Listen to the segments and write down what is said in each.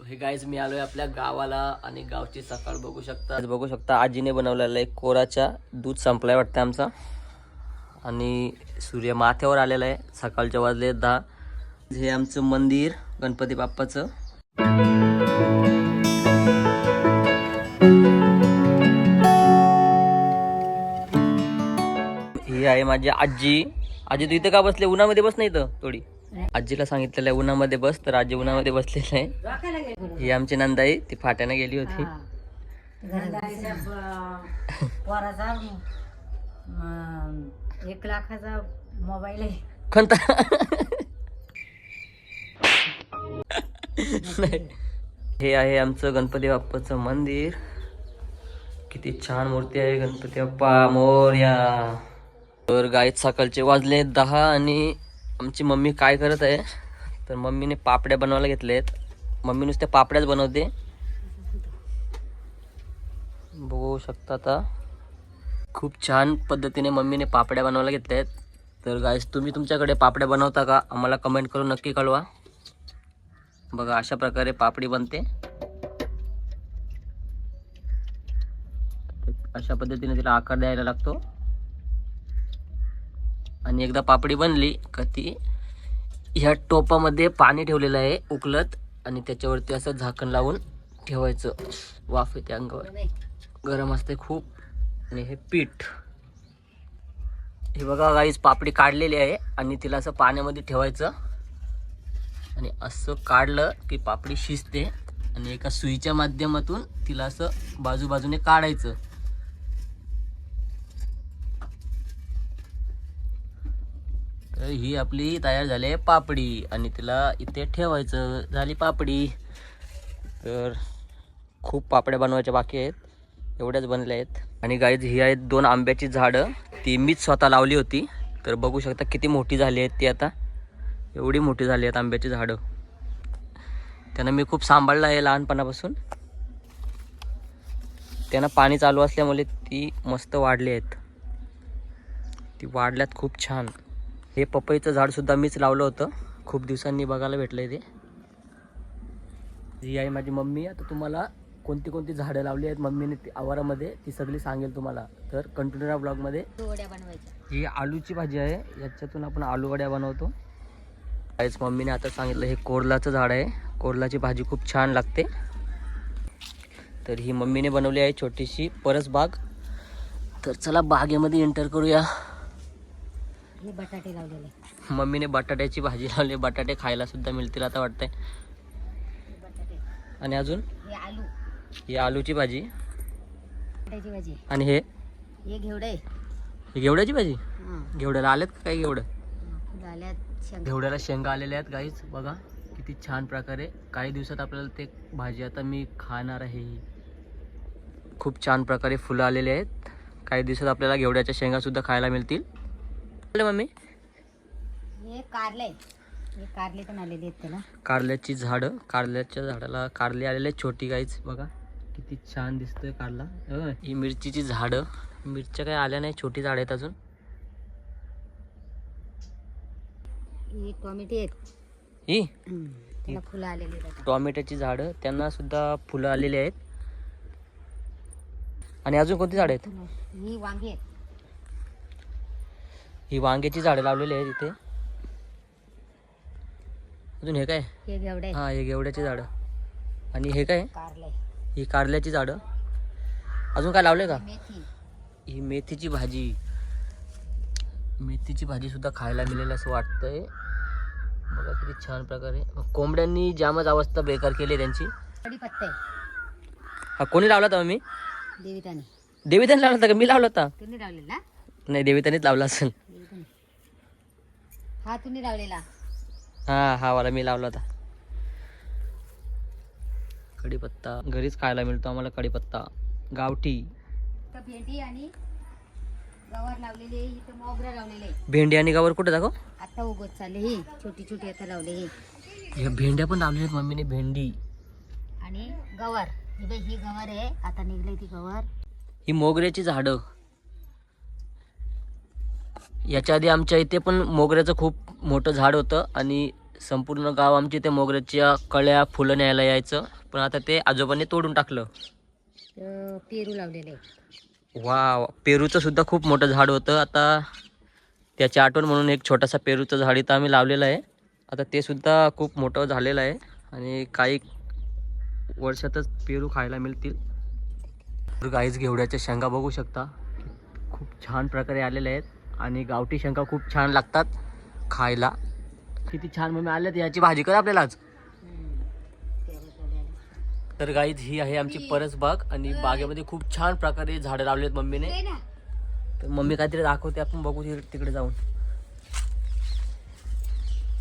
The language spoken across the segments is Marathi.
सो हे गाईज मी आलोय आपल्या गावाला आणि गावची सकाळ बघू शकता. बघू शकता आजीने बनवलेला आहे कोराच्या दूध संपलाय वाटतं आमचा. आणि सूर्य माथ्यावर आलेला आहे सकाळच्या वाजले दहा. हे आमचं मंदिर गणपती बाप्पाचं. ही आहे माझी आजी. आजी तू इथं का बसले? उन्हामध्ये बस नाही इथं थोडी. आजीला सांगितलेलं आहे उन्हामध्ये बस तर आजी उन्हामध्ये बसलेलं आहे. ही आमची नंदाई ती फाट्याने गेली होती. एक लाखाचा मोबाईल आहे. कोणता. हे आहे आमचं गणपती बाप्पाचं मंदिर. किती छान मूर्ती आहे गणपती बाप्पा मोरया. तर गाईत सकाळचे वाजले दहा आणि आमची मम्मी काय करत आहे तर मम्मीने पापड्या बनवायला घेतलेत. मम्मी नुसत्या पापड्याच बनवते. बघू शकता आता. खूप छान पद्धतीने मम्मीने पापड्या बनवायला घेतल्या आहेत तर गाईस तुम्ही तुमच्याकडे पापड्या बनवता का? आम्हाला कमेंट करून नक्की कळवा. बघा अशा प्रकारे पापडी बनते. अशा पद्धतीने तिला आकार द्यायला लागतो. आणि एकदा पापडी बनली का ती ह्या टोपामध्ये पाणी ठेवलेलं आहे उकलत आणि त्याच्यावरती असं झाकण लावून ठेवायचं. वाफ येते अंगावर. गरम असते खूप. आणि हे पीठ. हे बघा गाईच पापडी काढलेली आहे आणि तिला असं पाण्यामध्ये ठेवायचं. आणि असं काढलं की पापडी शिजते. आणि एका सुईच्या माध्यमातून तिला असं बाजूबाजूने काढायचं. ही आपली तयार झाली आहे पापडी. आणि तिला इथे ठेवायचं झाली पापडी. तर खूप पापड्या बनवायच्या बाकी आहेत. एवढ्याच बनल्या आहेत. आणि गाईज ही आहेत दोन आंब्याची झाडं. ती मीच स्वतः लावली होती. तर बघू शकता किती मोठी झाली आहेत ती आता. एवढी मोठी झाली आहेत आंब्याची झाडं. त्यांना मी खूप सांभाळलं आहे लहानपणापासून. त्यांना पाणी चालू असल्यामुळे ती मस्त वाढली आहेत. ती वाढल्यात खूप छान. हे पपईचं झाडसुद्धा मीच लावलं होतं. खूप दिवसांनी बघायला भेटलं आहे ते. ही आहे माझी मम्मी आता तुम्हाला कोणती कोणती झाडं लावली आहेत मम्मीने ती आवारामध्ये ती सगळी सांगेल तुम्हाला. तर कंटिन्यू राहा ब्लॉगमध्ये. ही आलूची भाजी आहे याच्यातून आपण आलू वड्या बनवतो. काहीच मम्मीने आता सांगितलं हे कोरलाचं झाड आहे. कोरलाची भाजी खूप छान लागते. तर ही मम्मीने बनवली आहे छोटीशी परस बाग तर चला बागेमध्ये एंटर करूया. बटाटे लावलेले. मम्मीने बटाट्याची भाजी लावली बटाटे खायला सुद्धा मिळतील आता वाटतंय. आणि अजून? हे आलू. ही आलूची भाजी. भाजी. आणि हे? हे घेवडे. ही घेवड्याची भाजी? घेवड्याला आलेत का काय घेवडं? घेवड्याला शेंगा आलेल्या आहेत गाईच बघा किती छान प्रकारे काही दिवसात आपल्याला ते भाजी आता मी खाणार आहे. ही खूप छान प्रकारे फुलं आलेली आहेत. काही दिवसात आपल्याला घेवड्याच्या शेंगा सुद्धा खायला मिळतील. मम्मी? हे कारले. हे कारले पण आलेले आहेत त्याला. कारल्याची झाडं कारल्याच्या झाडाला कारले आलेले छोटी गाईच बघा. किती छान दिसतंय कारला. अं, ही मिरचीची झाडं. मिरच्या काही आल्या नाही छोटी झाडं आहेत अजून. हे टोमॅटो आहेत. ही? हम्म. त्याला फुलं आलेली आहेत आता. टोमॅटोची झाडं. त्यांना सुद्धा फुलं आलेली आहेत. आणि अजून कोणती झाडं आहेत. ही वांगी आहेत. ही वांग्याची झाडं लावलेली आहेत इथे. अजून हे काय? हे घेवडे. हा हे गेवड्याची झाडं. आणि हे काय? कारले ही कारल्याची झाडं. अजून काय लावले का? मेथी. ही मेथीची भाजी. मेथीची भाजी सुद्धा खायला मिळेल असं वाटतंय. बघा किती छान प्रकारे. कोंबड्यांनी जामच अवस्था बेकार केली आहे त्यांची. आहे. हा कोणी लावला होता मी? देविताने देवीताने लावला होता का? मी लावला होता. तुम्ही लावलेला? नाही देवीतानेच लावला असेल. हा तुम्ही लावलेला? हा हा वाला मी लावला होता. कढीपत्ता. घरीच खायला मिळतो आम्हाला कढीपत्ता. गावठी. भेंडी आणि गवार लावलेले आहे. इथं मोगरा लावलेले आहे. भेंडी आणि गावर कुठे दाखव. आता उगवत चालले ही छोटी छोटी आता लावले ही. या भेंड्या पण लावल्या आहेत मम्मीने भेंडी. आणि गवार. ही ही गवार आहे आता निघली ती गवार. ही मोगऱ्याची झाडं. याच्या आधी आमच्या इथे पण मोगऱ्याचं खूप मोठं झाड होतं आणि संपूर्ण गाव आमचे ते मोगऱ्याच्या कळ्या फुलं न्यायला यायचं. पण आता ते आजोबांनी तोडून टाकलं. पेरू लावलेले. वा पेरूचं सुद्धा खूप मोठं झाड होतं. आता त्याची आठवण म्हणून एक छोटासा पेरूचं झाड इथं आम्ही लावलेलं आहे. आता ते सुद्धा खूप मोठं झालेलं आहे आणि काही वर्षातच पेरू खायला मिळतील. तर घेवड्याच्या शेंगा बघू शकता. खूप छान प्रकारे आलेल्या आहेत. आणि गावठी शेंगा खूप छान लागतात खायला. किती छान मम्मी आल्यात याची भाजी कर आपल्याला आज. तर गाईज ही आहे आमची परस बाग आणि बागेमध्ये खूप छान प्रकारे झाडं लावली आहेत मम्मीने. तर मम्मी काहीतरी दाखवते आपण बघू तिकडे जाऊन.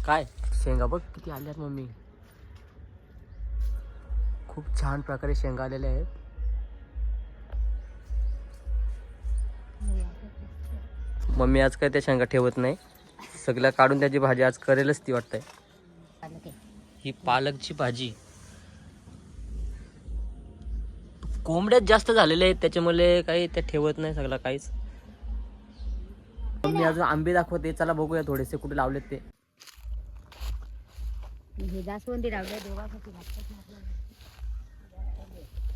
काय? शेंगा बघ किती आल्यात मम्मी. खूप छान प्रकारे शेंगा आलेल्या आहेत. मम्मी आज काय त्या शेंगा ठेवत नाही. सगळ्या काढून त्याची भाजी आज करेलच ती वाटतंय. ही पालकची भाजी. कोंबड्यात जास्त झालेले आहेत त्याच्यामुळे काही त्या ठेवत नाही सगळं काहीच. मी अजून आंबे दाखवते चला बघूया थोडेसे कुठे लावलेत ते.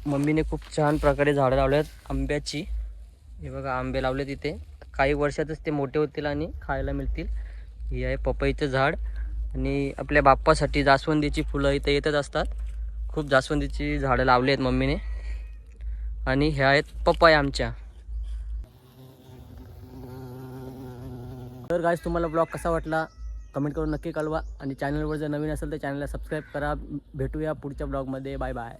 मम्मीने खूप छान प्रकारे झाडं लावले आहेत आंब्याची. हे बघा आंबे लावले तिथे काही वर्षातच ते मोठे होतील आणि खायला मिळतील. हे आहे पपईचं झाड आणि आपल्या बाप्पासाठी जास्वंदीची फुलं इथं येतच असतात. खूप जास्वंदीची झाडं लावली आहेत मम्मीने. आणि ह्या आहेत पपया आमच्या. तर गाईज तुम्हाला ब्लॉग कसा वाटला? कमेंट करून नक्की कळवा. आणि चॅनलवर जर नवीन असेल तर चॅनलला सबस्क्राईब करा. भेटूया पुढच्या ब्लॉगमध्ये बाय बाय